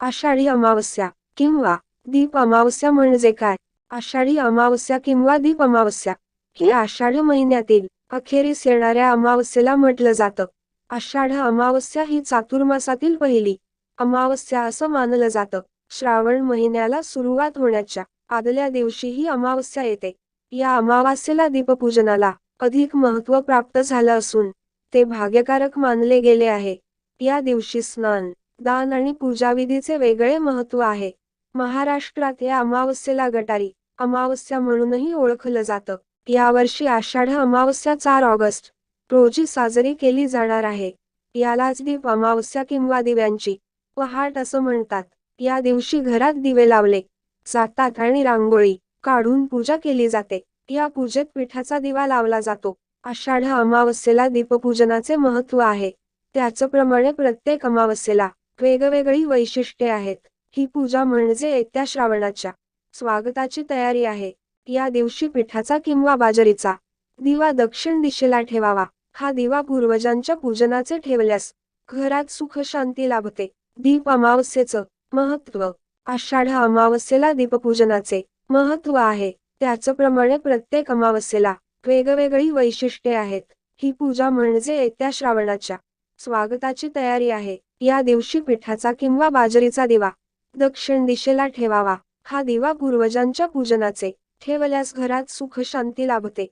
आषाढी अमावस्या किंवा दीप अमावस्या म्हणजे काय? आषाढी अमावस्या किंवा दीप अमावस्या ही आषाढ महिन्यातील अखेरीस येणाऱ्या अमावस्येला म्हटलं जातं. आषाढ अमावस्या ही चातुर्मासातील पहिली अमावस्या असं मानलं जातं. श्रावण महिन्याला सुरुवात होण्याच्या आदल्या दिवशी ही अमावस्या येते. या अमावास्येला दीपपूजनाला अधिक महत्त्व प्राप्त झालं असून ते भाग्यकारक मानले गेले आहे. या दिवशी स्नान दान आणि पूजाविधीचे वेगळे महत्त्व आहे. महाराष्ट्रात या अमावस्येला गटारी अमावस्या म्हणूनही ओळखलं जातं. यावर्षी आषाढ अमावस्या चार ऑगस्ट रोजी साजरी केली जाणार आहे. यालाच दीप अमावस्या किंवा दिव्यांची पहाट असं म्हणतात. या दिवशी घरात दिवे लावले जातात आणि रांगोळी काढून पूजा केली जाते. या पूजेत पिठाचा दिवा लावला जातो. आषाढ अमावस्येला दीपपूजनाचे महत्त्व आहे. त्याचप्रमाणे प्रत्येक अमावस्येला वेगवेगळी वैशिष्ट्ये आहेत. ही पूजा म्हणजे येत्या श्रावणाच्या स्वागताची तयारी आहे. या दिवशी पिठाचा किंवा बाजरीचा दिवा दक्षिण दिशेला ठेवावा. हा दिवा पूर्वजांच्या पूजनाचे ठेवल्यास घरात सुख शांती लाभते. दीप अमावस्येचं महत्त्व. आषाढ अमावस्येला दीपपूजनाचे महत्त्व आहे. त्याचप्रमाणे प्रत्येक अमावस्येला वेगवेगळी वैशिष्ट्ये आहेत. ही पूजा म्हणजे येत्या श्रावणाच्या स्वागताची तयारी आहे. या दिवशी पिठाचा किंवा बाजरीचा दिवा दक्षिण दिशेला ठेवावा. हा दिवा पूर्वजांच्या पूजनाचे ठेवल्यास घरात सुख शांती लाभते.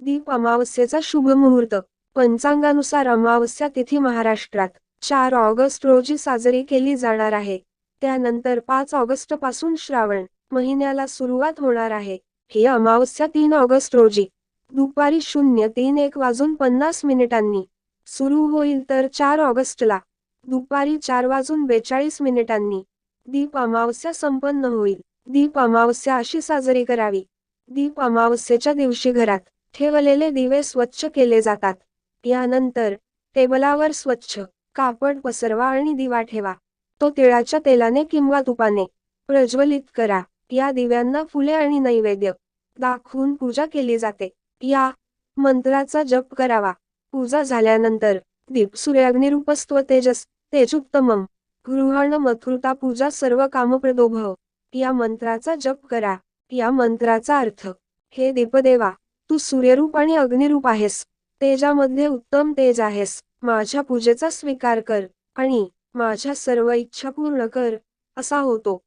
दीप अमावस्येचा शुभ मुहूर्त. पंचांगानुसार अमावस्या तिथी महाराष्ट्रात चार ऑगस्ट रोजी साजरी केली जाणार आहे. त्यानंतर पाच ऑगस्टपासून श्रावण महिन्याला सुरुवात होणार आहे. ही अमावस्या तीन ऑगस्ट रोजी दुपारी शून्य तीन एक वाजून पन्नास मिनिटांनी सुरू होईल तर चार ऑगस्टला. दुपारी चार वाजून बेचाळीस मिनिटांनी. दीप अमावस्या संपन्न होईल. दीप अमावस्या अशी साजरी करावी. दीप अमावस्येच्या दिवशी घरात ठेवलेले दिवे स्वच्छ केले जातात. यानंतर टेबलावर स्वच्छ कापड पसरवा आणि दिवा ठेवा. तो तिळाच्या तेलाने किंवा तुपाने प्रज्वलित करा. या दिव्यांना फुले आणि नैवेद्य दाखवून पूजा केली जाते. या मंत्राचा जप करावा. पूजा झाल्यानंतर दीप सूर्याग्निरूपस्व तेजस तेजुत्तमम गृहण मथुरता पूजा सर्व कामप्रदोभव या मंत्राचा जप करा. या मंत्राचा अर्थ हे दीपदेवा तू सूर्यरूप आणि अग्निरूप आहेस. तेजामध्ये उत्तम तेज आहेस. माझ्या पूजेचा स्वीकार कर आणि माझ्या सर्व इच्छा पूर्ण कर असा होतो.